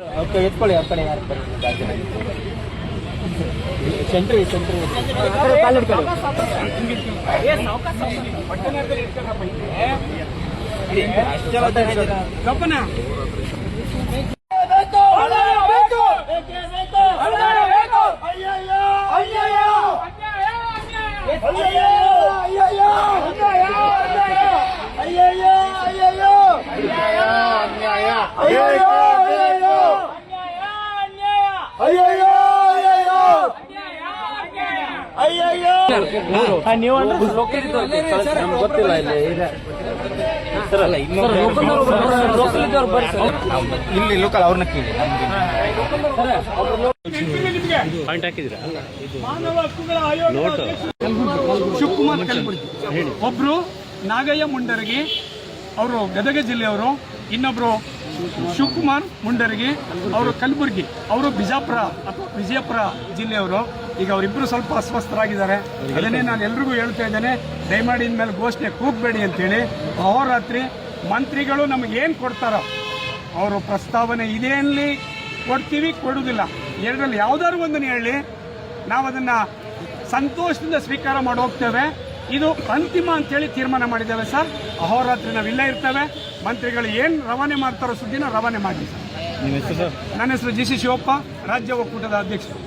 ಅವ್ರ ಎತ್ಕೊಳ್ಳಿ ನೀವು ಗೊತ್ತಿಲ್ಲ ಇಲ್ಲಿ ಇದೆ. ಸರ್ ಅಲ್ಲ ಇಲ್ಲಿ ಲೋಕಲ್ ಅವ್ರನ್ನ ಕೇಳಿ ಪಾಯಿಂಟ್ ಹಾಕಿದ್ದೀರಾ? ಮಾನವ ಹಕ್ಕುಗಳ ಆಯೋಗ ಶಿವಕುಮಾರ್ ಒಬ್ರು ನಾಗಯ್ಯ ಮುಂಡರಗಿ ಅವರು ಗದಗ ಜಿಲ್ಲೆಯವರು ಇನ್ನೊಬ್ರು ಶಿವಕುಮಾರ್ ಮುಂಡರಗಿ, ಅವರು ಕಲಬುರಗಿ, ಅವರು ಬಿಜಾಪುರ, ಅಥವಾ ವಿಜಯಪುರ ಜಿಲ್ಲೆಯವರು. ಈಗ ಅವರಿಬ್ಬರು ಸ್ವಲ್ಪ ಅಸ್ವಸ್ಥರಾಗಿದ್ದಾರೆ. ಅದನ್ನೇ ನಾನು ಎಲ್ರಿಗೂ ಹೇಳ್ತಾ ಇದ್ದೇನೆ. ದಯಮಾಡಿ ಇನ್ಮೇಲೆ ಘೋಷಣೆ ಕೂಗಬೇಡಿ ಅಂತೇಳಿ. ಅಹೋರಾತ್ರಿ ಮಂತ್ರಿಗಳು ನಮಗೇನು ಕೊಡ್ತಾರೋ, ಅವರು ಪ್ರಸ್ತಾವನೆ ಇದೆ ಅನ್ನಲಿ ಕೊಡ್ತೀವಿ, ಕೊಡುವುದಿಲ್ಲ. ಎರಡರಲ್ಲಿ ಯಾವುದಾದ್ರು ಒಂದನ್ನು ಹೇಳಿ. ನಾವು ಅದನ್ನು ಸಂತೋಷದಿಂದ ಸ್ವೀಕಾರ ಮಾಡಿ ಹೋಗ್ತೇವೆ. ಇದು ಅಂತಿಮ ಅಂತೇಳಿ ತೀರ್ಮಾನ ಮಾಡಿದ್ದೇವೆ ಸರ್. ಅಹೋರಾತ್ರಿ ನಾವು ಇಲ್ಲೇ ಇರ್ತೇವೆ. ಮಂತ್ರಿಗಳು ಏನು ರವಾನೆ ಮಾಡ್ತಾರೋ ಸುದ್ದಿನ ರವಾನೆ ಮಾಡಿ ಸರ್. ನನ್ನ ಹೆಸರು ಜಿ ಸಿ ಶಿವಪ್ಪ ರಾಜ್ಯ ಒಕ್ಕೂಟದ ಅಧ್ಯಕ್ಷರು.